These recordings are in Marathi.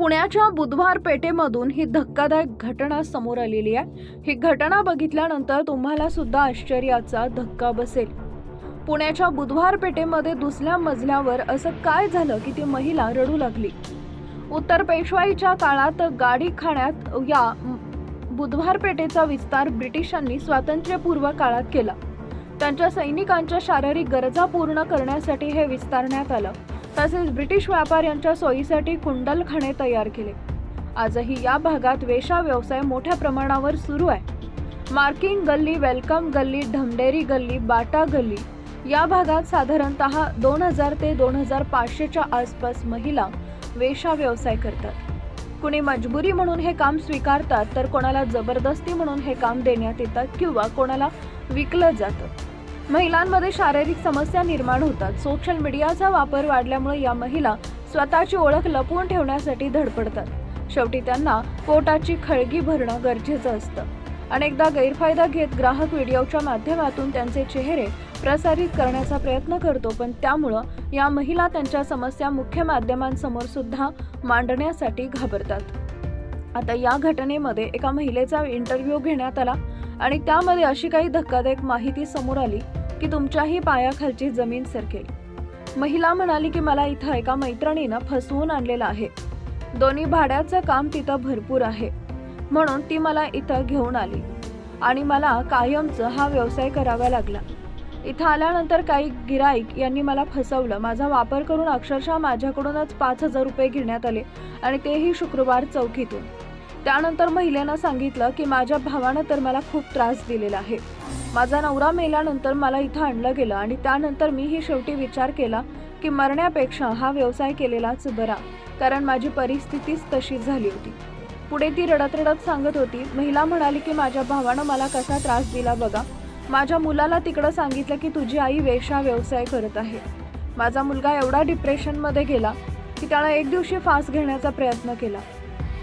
पुण्याच्या बुधवार पेठेमधून ही धक्कादायक घटना समोर आलेली आहे. ही घटना बघितल्यानंतर तुम्हाला सुद्धा आश्चर्याचा धक्का बसेल. पुण्याच्या बुधवार पेठेमध्ये दुसऱ्या मजल्यावर असं काय झालं की ती महिला रडू लागली? उत्तर पेशवाईच्या काळात गाडी खाण्यात या बुधवार पेठेचा विस्तार ब्रिटिशांनी स्वातंत्र्यपूर्व काळात केला. त्यांच्या सैनिकांच्या शारीरिक गरजा पूर्ण करण्यासाठी हे विस्तारण्यात आलं. तसेच ब्रिटिश व्यापाऱ्यांच्या सोयीसाठी कुंडलखाने तयार केले. आजही या भागात वेशा व्यवसाय मोठ्या प्रमाणावर सुरू आहे. मार्किंग गल्ली वेलकम गल्ली ढमडेरी गल्ली बाटा गल्ली या भागात साधारणतः दोन हजार ते दोन हजार पाचशेच्या आसपास महिला वेशा व्यवसाय करतात. कुणी मजबुरी म्हणून हे काम स्वीकारतात तर कोणाला जबरदस्ती म्हणून हे काम देण्यात येतात किंवा कोणाला विकलं जातं. महिलांमध्ये शारीरिक समस्या निर्माण होतात. सोशल मीडियाचा वापर वाढल्यामुळे या महिला स्वतःची ओळख लपवून ठेवण्यासाठी धडपडतात. शेवटी त्यांना पोटाची खळगी भरणं गरजेचं असतं. अनेकदा गैरफायदा घेत ग्राहक व्हिडिओच्या माध्यमातून त्यांचे चेहरे प्रसारित करण्याचा प्रयत्न करतो पण त्यामुळं या महिला त्यांच्या समस्या मुख्य माध्यमांसमोर सुद्धा मांडण्यासाठी घाबरतात. आता या घटनेमध्ये एका महिलेचा इंटरव्ह्यू घेण्यात आला आणि त्यामध्ये अशी काही धक्कादायक माहिती समोर आली की तुमच्याही पायाखालची जमीन सरकेल. महिला म्हणाली की मला इथं एका मैत्रिणीनं फसवून आणलेलं आहे. दोन्ही भाड्याचं काम तिथं भरपूर आहे. म्हणून ती मला इथं घेऊन आली. आणि मला कायमचं हा व्यवसाय करावा लागला. इथं आल्यानंतर काही गिराईक यांनी मला फसवलं. माझा वापर करून अक्षरशः माझ्याकडूनच पाच हजार रुपये घेण्यात आले आणि तेही शुक्रवार चौकीतून. त्यानंतर महिलेनं सांगितलं की माझ्या भावानं तर मला खूप त्रास दिलेला आहे. माझा नवरा मेल्यानंतर मला इथं आणलं गेलं आणि त्यानंतर मीही शेवटी विचार केला की मरण्यापेक्षा हा व्यवसाय केलेलाच बरा कारण माझी परिस्थितीच तशी झाली होती. पुढे ती रडत रडत सांगत होती महिला म्हणाली की माझ्या भावानं मला कसा त्रास दिला बघा. माझ्या मुलाला तिकडं सांगितलं की तुझी आई वेशा व्यवसाय करत आहे. माझा मुलगा एवढा डिप्रेशनमध्ये गेला की त्याला एक दिवशी फास घेण्याचा प्रयत्न केला.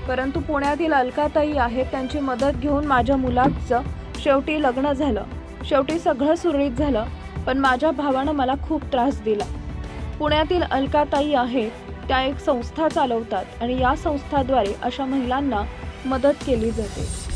परंतु पुण्यातील अलकाताई आहेत त्यांची मदत घेऊन माझ्या मुलाचं शेवटी लग्न झालं. शेवटी सगळं सुरळीत झालं पण माझ्या भावानं मला खूप त्रास दिला. पुण्यातील अलकाताई आहेत त्या एक संस्था चालवतात आणि या संस्थाद्वारे अशा महिलांना मदत केली जाते.